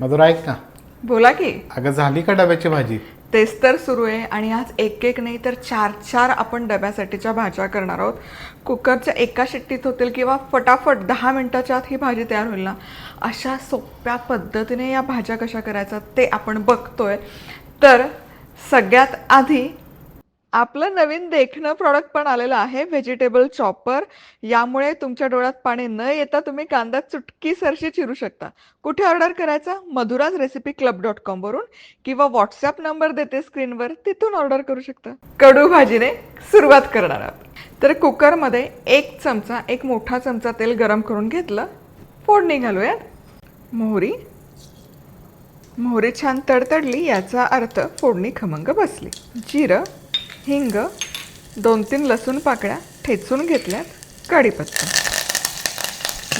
मधुरा ऐक ना. बोला की. अगं झाली का डब्याची भाजी? तेच तर सुरू आहे आणि आज एक एक नाही तर चार चार आपण डब्यासाठीच्या भाज्या करणार आहोत. कुकरच्या एका शिट्टीत होतील किंवा फटाफट दहा मिनिटाच्या आत ही भाजी तयार होईल ना. अशा सोप्या पद्धतीने या भाज्या कशा करायच्या ते आपण बघतोय. तर सगळ्यात आधी आपलं नवीन देखणं प्रॉडक्ट पण आलेलं आहे व्हेजिटेबल चॉपर यामुळे तुमच्या डोळ्यात पाणी न येता तुम्ही कांदा चुटकी सरशी चिरू शकता. कुठे ऑर्डर करायचा? Madhura's recipe club dot com वरून किंवा व्हॉट्सअप नंबर देते स्क्रीनवर तिथून ऑर्डर करू शकता. कडू भाजीने सुरुवात करणार आहोत. तर कुकरमध्ये एक चमचा एक मोठा चमचा तेल गरम करून घेतलं. फोडणी घालूयात. मोहरी. मोहरी छान तडतडली याचा अर्थ फोडणी खमंग बसली. जिरं. हिंग दोन तीन लसूण पाकळ्या ठेचून घेतल्यात कढीपत्ता.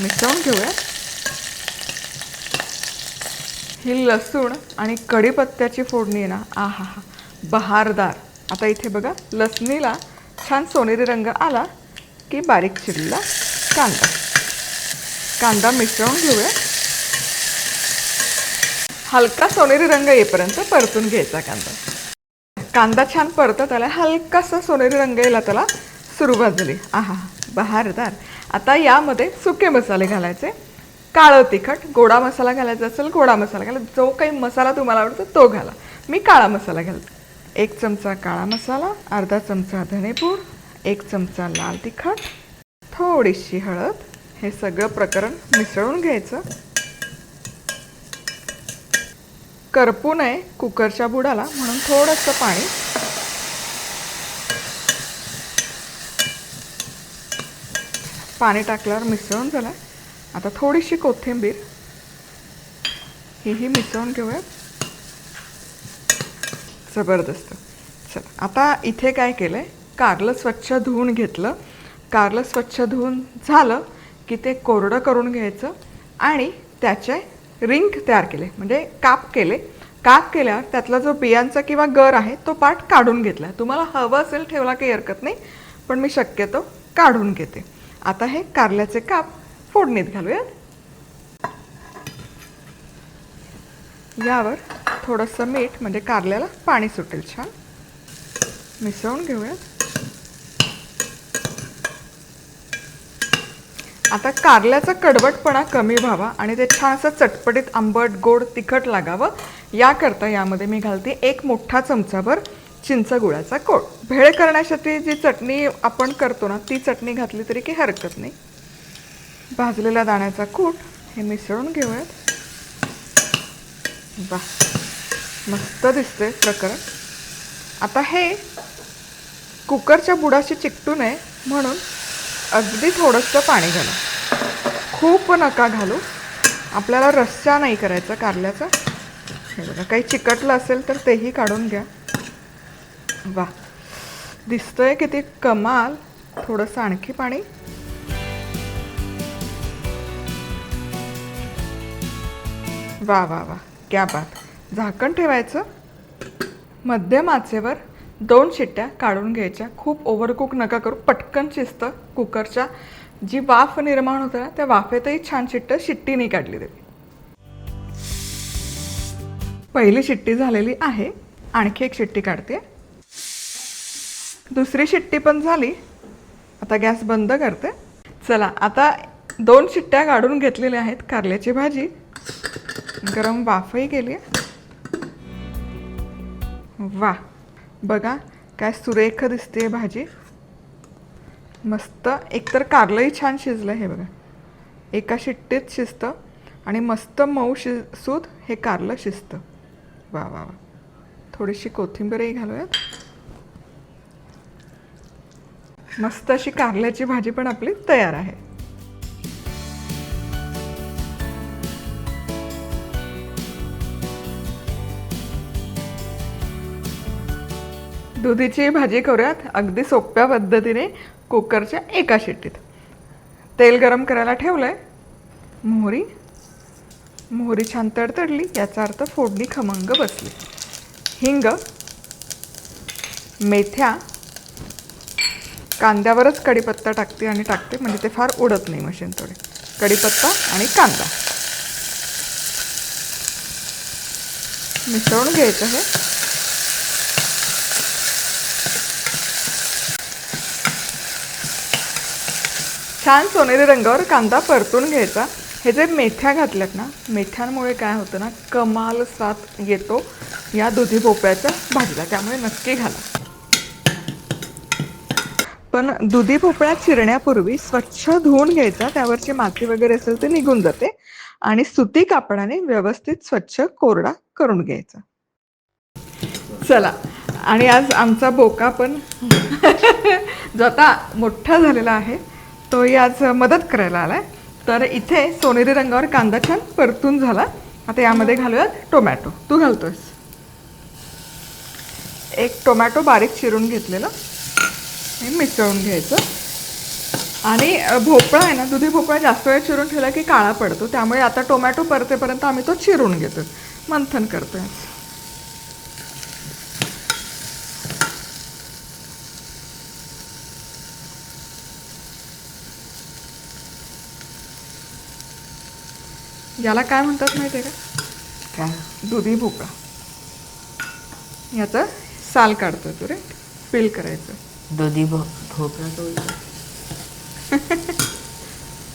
मिसळून घेऊयात. ही लसूण आणि कढीपत्त्याची फोडणी ना आहा हा बहारदार. आता इथे बघा लसणीला छान सोनेरी रंग आला की बारीक चिरलेला कांदा. कांदा मिसळून घेऊया हलका सोनेरी रंग येईपर्यंत परतून घ्यायचा कांदा. कांदा छान परतत आला. हलकासा सोनेरी रंग येईल त्याला सुरुवात झाली. आहा बहारदार. आता यामध्ये सुके मसाले घालायचे. काळं तिखट गोडा मसाला घालायचा असेल गोडा मसाला घाला. जो काही मसाला तुम्हाला आवडतो तो घाला. मी काळा मसाला घालते. एक चमचा काळा मसाला अर्धा चमचा धनेपूर एक चमचा लाल तिखट थोडीशी हळद. हे सगळं प्रकरण मिसळून घ्यायचं. करपू नये कुकरच्या बुडाला म्हणून थोडंसं पाणी. पाणी टाकल्यावर मिसळून झालं. आता थोडीशी कोथिंबीर. ही मिसळून घेऊया जबरदस्त. चल आता इथे काय केलं आहे कारलं स्वच्छ धुवून घेतलं. कारलं स्वच्छ धुवून झालं की ते कोरडं करून घ्यायचं आणि त्याचे रिंग तयार केले. म्हणजे काप केले. काप केल्यावर त्यातला जो बियांचा किंवा गर आहे तो पार्ट काढून घेतला. तुम्हाला हवं असेल ठेवला काही हरकत नाही पण मी शक्यतो काढून घेते. आता हे कारल्याचे काप फोडणीत घालूयात. यावर थोडंसं मीठ म्हणजे कारल्याला पाणी सुटेल छान. मिसळून घेऊयात. आता कारल्याचा कडवटपणा कमी व्हावा आणि ते छान असं चटपटीत आंबट गोड तिखट लागावं याकरता यामध्ये मी घालते एक मोठा चमचाभर चिंच गुळाचा कोळ. भेळ करण्यासाठी जी चटणी आपण करतो ना ती चटणी घातली तरी काही हरकत नाही. भाजलेला दाण्याचा कूट हे मिसळून घेऊयात. वा मस्त दिसते प्रकरण. आता हे कुकरच्या बुडाशी चिकटू नये म्हणून अगदी थोडंसं पाणी घाला खूप नका घालू. आपल्याला रस्सा नाही करायचा कारल्याचा. हे बघा काही चिकटलं असेल तर तेही काढून घ्या. वा दिसतंय किती कमाल. थोडंसं आणखी पाणी. वा वा वा क्या बात. झाकण ठेवायचं. मध्यम आचेवर दोन शिट्ट्या काढून घ्यायच्या. खूप ओव्हरकुक नका करू. पटकन शिजतं. कुकरच्या जी वाफ निर्माण होते ना त्या वाफेतही छान शिट्ट शिट्टीने काढली तरी पहिली शिट्टी झालेली आहे आणखी एक शिट्टी काढते. दुसरी शिट्टी पण झाली. आता गॅस बंद करते. चला आता दोन शिट्ट्या काढून घेतलेल्या आहेत कारल्याची भाजी. गरम वाफही गेली वा बघा काय सुरेख दिसते भाजी. मस्त. एकतर कारलंही छान शिजलं हे बघा. एका शिट्टीत शिजतं आणि मस्त मऊ शिजसूद हे कारलं शिजतं. वा वा वा. थोडीशी कोथिंबीरही घालूयात. मस्त अशी कारल्याची भाजी पण आपली तयार आहे. दुधीची भाजी करूयात अगदी सोप्या पद्धतीने. कुकरच्या एका शिट्टीत. तेल गरम करायला ठेवलं आहे मोहरी. मोहरी छान तडतडली याचा अर्थ फोडणी खमंग बसली. हिंग. मेथ्या. कांद्यावरच कढीपत्ता टाकते आणि टाकते म्हणजे ते फार उडत नाही मशीन थोडे. कढीपत्ता आणि कांदा. मिसळून घ्यायचं हे. छान सोनेरी रंगावर कांदा परतून घ्यायचा. हे जे मेथ्या घातल्यात ना मेथ्यांमुळे काय होतं ना कमाल साथ येतो या दुधी भोपळ्याच्या भाजीला. त्यामुळे नक्की घाला. पण दुधी भोपळा चिरण्यापूर्वी स्वच्छ धुवून घ्यायचा. त्यावरची माती वगैरे असेल ते निघून जाते. आणि सुती कापडाने व्यवस्थित स्वच्छ कोरडा करून घ्यायचा. चला. आणि आज आमचा बोका पण जो आता मोठा झालेला आहे तोही आज मदत करायला आलाय. तर इथे सोनेरी रंगावर कांदा छान परतून झाला. आता यामध्ये घालूयात टोमॅटो. तू घालतोस एक टोमॅटो बारीक चिरून घेतलेलं. हे मिसळून घ्यायचं. आणि भोपळा आहे ना दुधी भोपळा जास्त वेळ चिरून ठेवला की काळा पडतो. त्यामुळे आता टोमॅटो परतेपर्यंत आम्ही तो चिरून घेतो मंथन करतोय. याला काय म्हणतात माहिती आहे का? काय? दुधी भोपळा याचं साल काढतोय तू रे. पील करायचं. दुधी भो भोपळा तो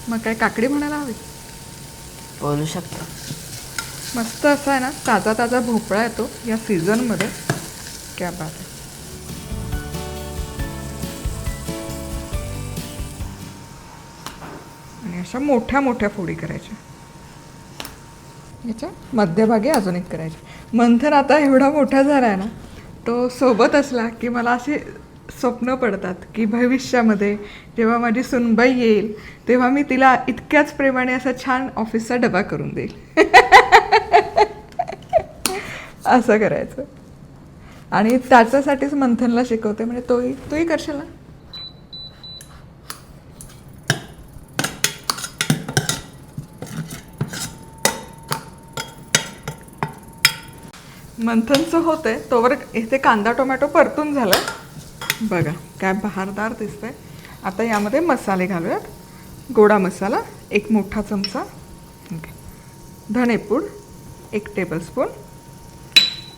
मग काय काकडी म्हणायला हवी? बोलू शकता. मस्त असा आहे ना ताजा ताजा भोपळा येतो या सीझनमध्ये क्या बात आहे. आणि अशा मोठ्या मोठ्या फोडी करायच्या. याच्या मध्यभागी अजून एक करायची. मंथन आता एवढा मोठा झाला आहे ना तो सोबत असला की मला असे स्वप्न पडतात की भविष्यामध्ये जेव्हा माझी सुनबाई येईल तेव्हा मी तिला इतक्याच प्रेमाने असा छान ऑफिसचा डबा करून देईल. असं करायचं. आणि त्याच्यासाठीच मंथनला शिकवते म्हणजे तोही तोही करशील ना? मंथनचं होतंय तोवर इथे कांदा टोमॅटो परतून झाला. बघा काय बहारदार दिसतंय. आता यामध्ये मसाले घालूयात. गोडा मसाला एक मोठा चमचा. ओके. धनेपूड एक टेबलस्पून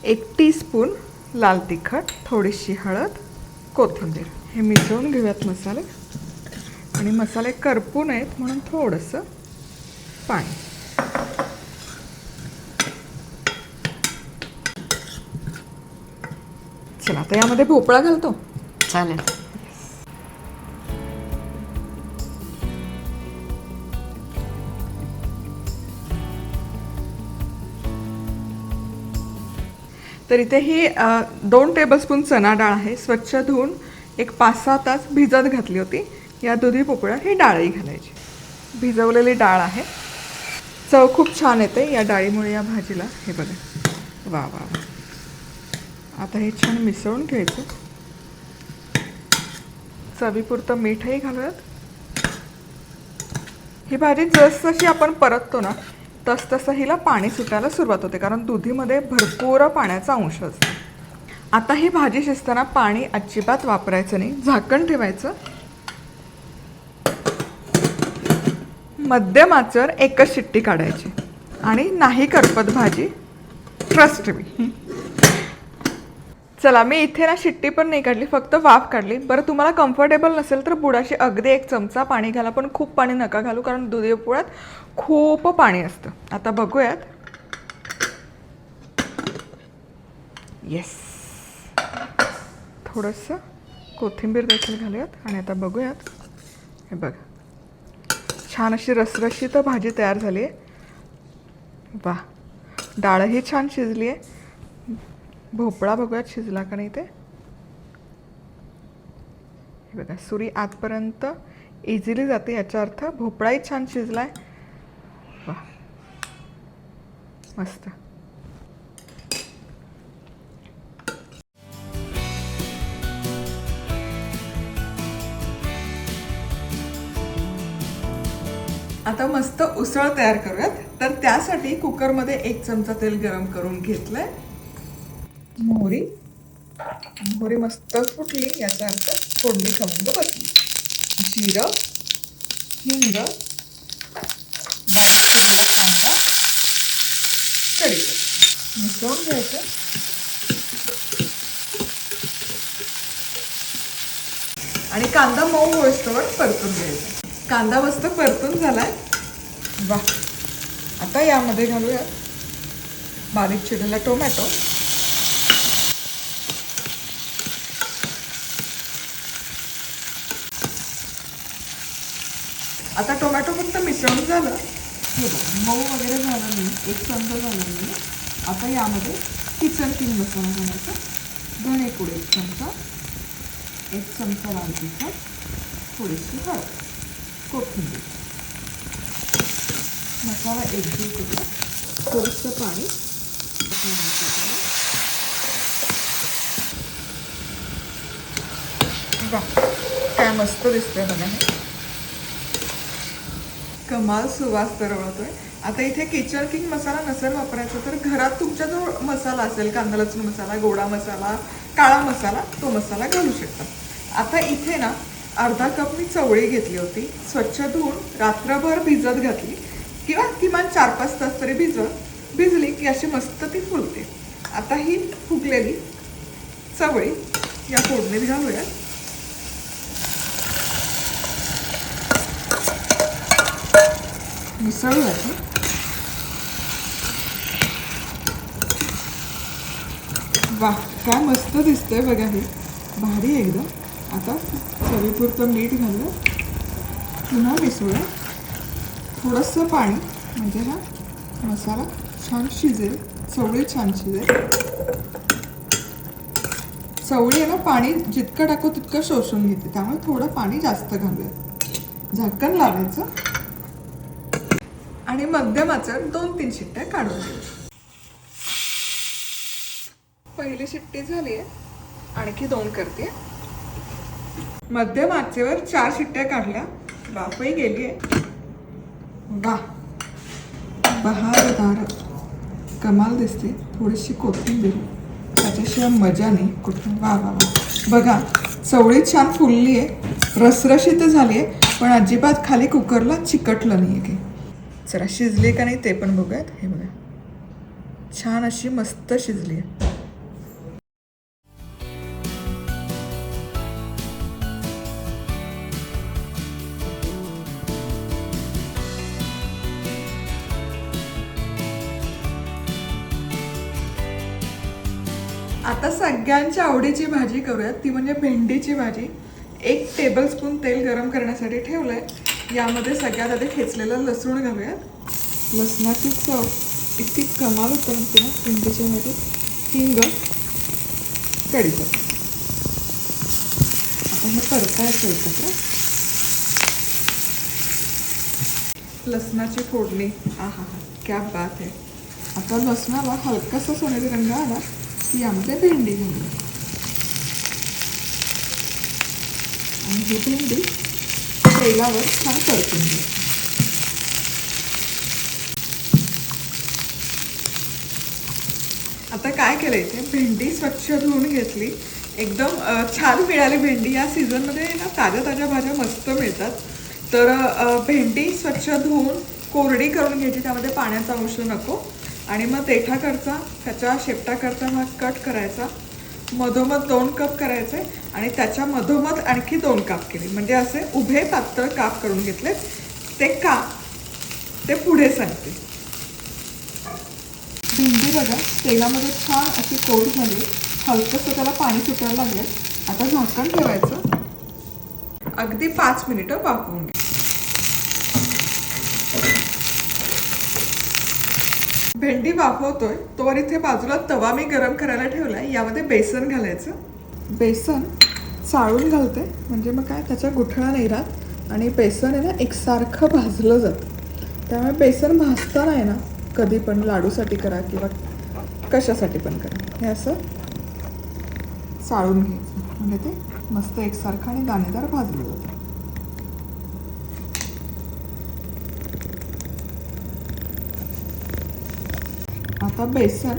एक टीस्पून लाल तिखट थोडीशी हळद कोथिंबीर. हे मिसळून घेऊयात मसाले. आणि मसाले करपू नयेत म्हणून थोडंसं पाणी. चला आता यामध्ये भोपळा घालतो. चालेल. तर इथे ही दोन टेबलस्पून चणा डाळ आहे. स्वच्छ धुवून एक पाच सहा तास भिजत घातली होती. या दुधी पोपळ्या ही डाळही घालायची. भिजवलेली डाळ आहे. चव खूप छान येते या डाळीमुळे या भाजीला. हे बघा. वा वा वा. आता हे छान मिसळून घ्यायचं. चवीपुरतं मीठही घालूयात. ही भाजी जसजशी आपण परततो ना तस तसं हिला पाणी सुटायला सुरुवात होते कारण दुधीमध्ये भरपूर पाण्याचा अंश असतो. आता ही भाजी शिजताना पाणी अजिबात वापरायचं नाही झाकण ठेवायचं. मध्यम आचर एकच शिट्टी काढायची. आणि नाही करपत भाजी ट्रस्ट मी चला मी इथे ना शिट्टी पण नाही काढली फक्त वाफ काढली. बरं तुम्हाला कम्फर्टेबल नसेल तर बुडाशी अगदी एक चमचा पाणी घाला पण खूप पाणी नका घालू कारण दुधी पोळ्यात खूप पाणी असतं. आता बघूयात. येस थोडंसं कोथिंबीर देखील घालूयात आणि आता बघूयात. हे बघा. छान अशी रसरशीत भाजी तयार झाली आहे वा डाळही छान शिजली आहे भोपळा बघूयात शिजला का नाही ते. हे बघा सुरी आतपर्यंत इझिली जाते याचा अर्थ भोपळाही छान शिजलाय. वा. मस्त. आता मस्त उसळ तयार करूयात. तर त्यासाठी कुकरमध्ये एक चमचा तेल गरम करून घेतलंय. मोहरी. मोहरी मस्त फुटली याचा अर्थ फोडणी खमंग बसली जिरं हिंग बारीक केलेला कांदा कढीपत्ता. मिसळून घ्यायचं. आणि कांदा मऊ होईस्तोवर परतून घ्यायचा. कांदा मस्त परतून झालाय. वा आता यामध्ये घालूया बारीक चिरलेला टोमॅटो. आता टोमॅटो फक्त मिश्रण झालं. हे बघा मऊ वगैरे झालं नाही एक चमचा झाला नाही. आता यामध्ये किचन किंग मसाला घालायचा. धणे पुढे एक चमचा एक चमचा लाल तिखट थोडीशी हळद कोथिंबीर. मसाला एकजीव करूया थोडंसं पाणी. वा काय मस्त दिसतंय बघा हे. कमाल सुवास दरवळतोय आता इथे किचन किंग मसाला नसेल वापरायचा तर घरात तुमच्या जो मसाला असेल कांदा लसूण मसाला गोडा मसाला काळा मसाला तो मसाला घालू शकता. आता इथे ना अर्धा कप मी चवळी घेतली होती. स्वच्छ धुवून रात्रभर भिजत घातली. किंवा किमान चार पाच तास तरी भिजत भिजली की अशी मस्त ती फुलते. आता ही फुगलेली चवळी या फोडणीत घालूयात. मिसळूया वा काय मस्त दिसतंय बघा हे. भारी एकदम. आता चवीपुरतं मीठ घालूया पुन्हा मिसळूया. थोडंसं पाणी म्हणजे हा मसाला छान शिजेल चवळी छान शिजेल. चवळी आहे ना पाणी जितकं टाकू तितकं शोषून घेते. त्यामुळे थोडं पाणी जास्त घालूया. झाकण लावायचं. आणि मध्यमाचं दोन तीन शिट्ट्या काढून घ्यायच्या पहिली शिट्टी झाली आहे. आणखी दोन करते. मध्यम आचेवर चार शिट्ट्या काढल्या. बापही गेली आहे. वा. बहारदार कमाल दिसते. थोडीशी कोथिंबीर. त्याच्याशिवाय मजा नाही. कुठून वा वा वा. बघा चवळी छान फुलली आहे. रसरशीत झाली आहे. पण अजिबात खाली कुकरला चिकटलं नाही आहे काही जरा शिजली का नाही ते पण बघूयात. हे बघा. छान अशी मस्त शिजली आहे. आता सगळ्यांच्या आवडीची भाजी करूयात. ती म्हणजे भेंडीची भाजी. एक टेबलस्पून तेल गरम करण्यासाठी ठेवलं आहे यामध्ये सगळ्यात आधी खेचलेलं लसूण घालूयात. लसणाची चव इतकी कमाल उतरते ना भेंडीच्या मध्ये हिंग कढीपत्ता. आता हे परतायचं एकत्र. लसणाची फोडणी. आ हा हा क्या बात आहे आता लसणाला हलकासा सोनेरी रंग आला की यामध्ये भेंडी घालूया. आणि ही भेंडी तेलावर छान परतून घ्या आता काय केलं इथे भेंडी स्वच्छ धुवून घेतली. एकदम छान मिळाली भेंडी. या सीझनमध्ये ना ताज्या ताज्या भाज्या मस्त मिळतात. तर भेंडी स्वच्छ धुवून कोरडी करून घ्यायची. त्यामध्ये पाण्याचा अंश नको. आणि मग देठाकरचा त्याच्या शेपटाकरचा भाग कट करायचा. मधोमध दोन कप करायचे आणि त्याच्या मधोमध आणखी दोन काप केले. म्हणजे असे उभे पातळ काप करून घेतले. ते का? ते पुढे सांगते. भेंडी बघा तेलामध्ये छान अशी कोड झाली. हलकंसं त्याला पाणी सुटायला लागलं. आता झाकण ठेवायचं. अगदी पाच मिनिटं वापरून घ्या. भेंडी वाफवतोय. तोवर इथे बाजूला तवा मी गरम करायला ठेवला आहे यामध्ये बेसन घालायचं. बेसन चाळून घालते. म्हणजे मग काय त्याच्या गुठळा नाही राहत. आणि बेसन आहे ना एकसारखं भाजलं जातं. त्यामुळे बेसन भाजताना आहे ना कधी पण लाडूसाठी करा किंवा कशासाठी पण करा. हे असं चाळून घ्यायचं. म्हणजे ते मस्त एकसारखं आणि दाणेदार भाजलं जातं. आता बेसन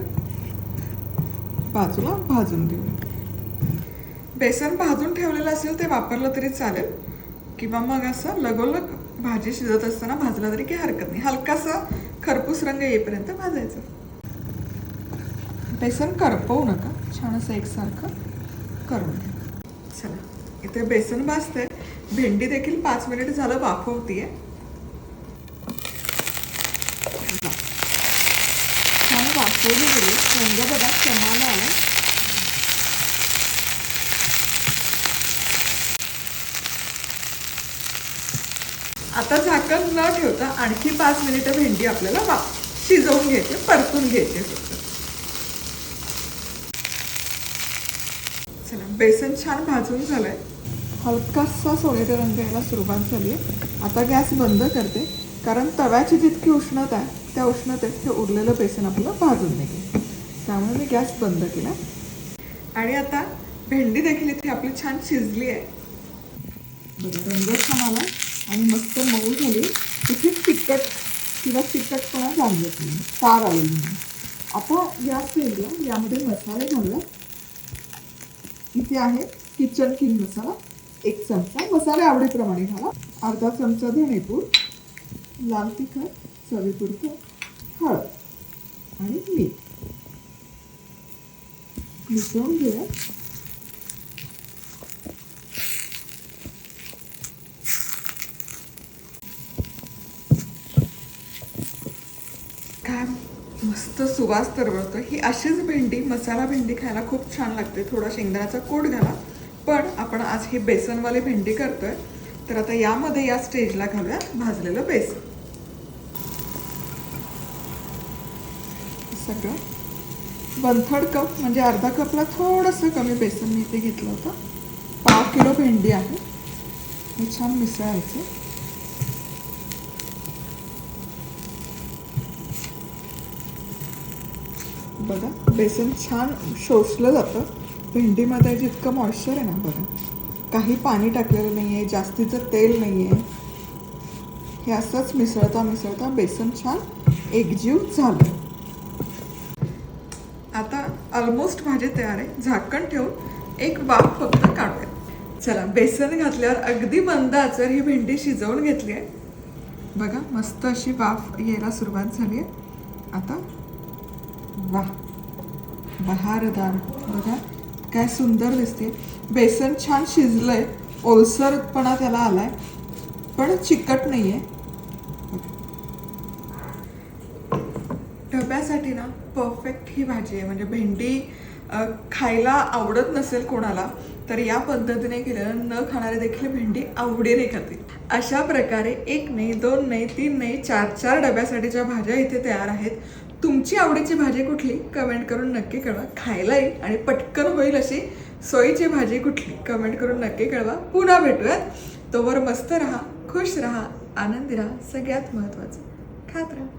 बाजूला भाजून घेऊ बेसन भाजून ठेवलेलं असेल ते वापरलं तरी चालेल. किंवा मग असं लगोलग भाजी शिजत असताना भाजला तरी काही हरकत नाही. हलकासा खरपूस रंग येईपर्यंत भाजायचं. बेसन करपवू नका. छान असं एकसारखं करून घ्या. चला इथे बेसन भाजते भेंडी देखील पाच मिनिट झालं वाफवतीये छान वाफवली गेली बघा कमाला आहे. आता झाकण न ठेवता आणखी पाच मिनिटं भेंडी आपल्याला वा शिजवून घ्यायची परतून घ्यायची फक्त. चला बेसन छान भाजून झालंय. हलकासा सोनेरी रंग यायला सुरुवात झाली आहे आता गॅस बंद करते कारण तव्याची जितकी उष्णता आहे त्या उष्णतेत हे उरलेलं बेसन आपलं भाजून निघेल त्यामुळे मी गॅस बंद केला. आणि आता भेंडी देखील इथे आपली छान शिजली आहे. बरं रंग छान आला आणि मस्त मऊ झाली. तिथे तिखट किंवा तिखटपणा जाणवत नाही. सार आलेली नाही आता या स्टेजला यामध्ये मसाले घालूया इथे आहे किचन किंग मसाला. एक चमचा. मसाले आवडीप्रमाणे घाला. अर्धा चमचा धणेपूड लाल तिखट चवीपुरतं हळद आणि मीठ. मिसळून घेऊया काय मस्त सुवास तरवळतो ही अशीच भेंडी मसाला भेंडी खायला खूप छान लागते. थोडा शेंगदाण्याचा कोट घाला. पण आपण आज ही बेसनवाली भेंडी करतोय. तर आता यामध्ये या स्टेजला घालूया भाजलेलं बेसन. सगळं वन थर्ड कप म्हणजे अर्धा कपला थोडंसं कमी बेसन मी इथे घेतलं होतं. पाव किलो भेंडी आहे. हे छान मिसळायचं. बघा बेसन छान शोषलं जातं. भेंडीमध्ये जितकं मॉइश्चर आहे ना बघा. काही पाणी टाकलेलं नाही आहे जास्तीचं तेल नाही आहे हे असंच मिसळता मिसळता बेसन छान एकजीव झालं. आता ऑलमोस्ट भाजी तयार आहे. झाकण ठेवून एक वाफ फक्त काढूया. चला बेसन घातल्यावर अगदी मंद आचर ही भेंडी शिजवून घेतली आहे. बघा मस्त अशी वाफ यायला सुरुवात झाली आहे. आता वा बहारदार. बघा काय सुंदर दिसते. बेसन छान शिजलं आहे ओलसरपणा त्याला आला आहे पण चिकट नाही आहे डब्यासाठी ना परफेक्ट ही भाजी आहे. म्हणजे भेंडी खायला आवडत नसेल कोणाला तर या पद्धतीने केलेलं न खाणारे देखील भेंडी आवडीने खातील अशा प्रकारे एक नाही दोन नाही तीन नाही चार चार डब्यासाठीच्या भाज्या इथे तयार आहेत तुमची आवडीची भाजी कुठली कमेंट करून नक्की कळवा. खायला येईल आणि पटकन होईल अशी सोयीची भाजी कुठली कमेंट करून नक्की कळवा. पुन्हा भेटूयात. तोवर मस्त राहा खुश राहा आनंदी राहा सगळ्यात महत्त्वाचं. खात राहा.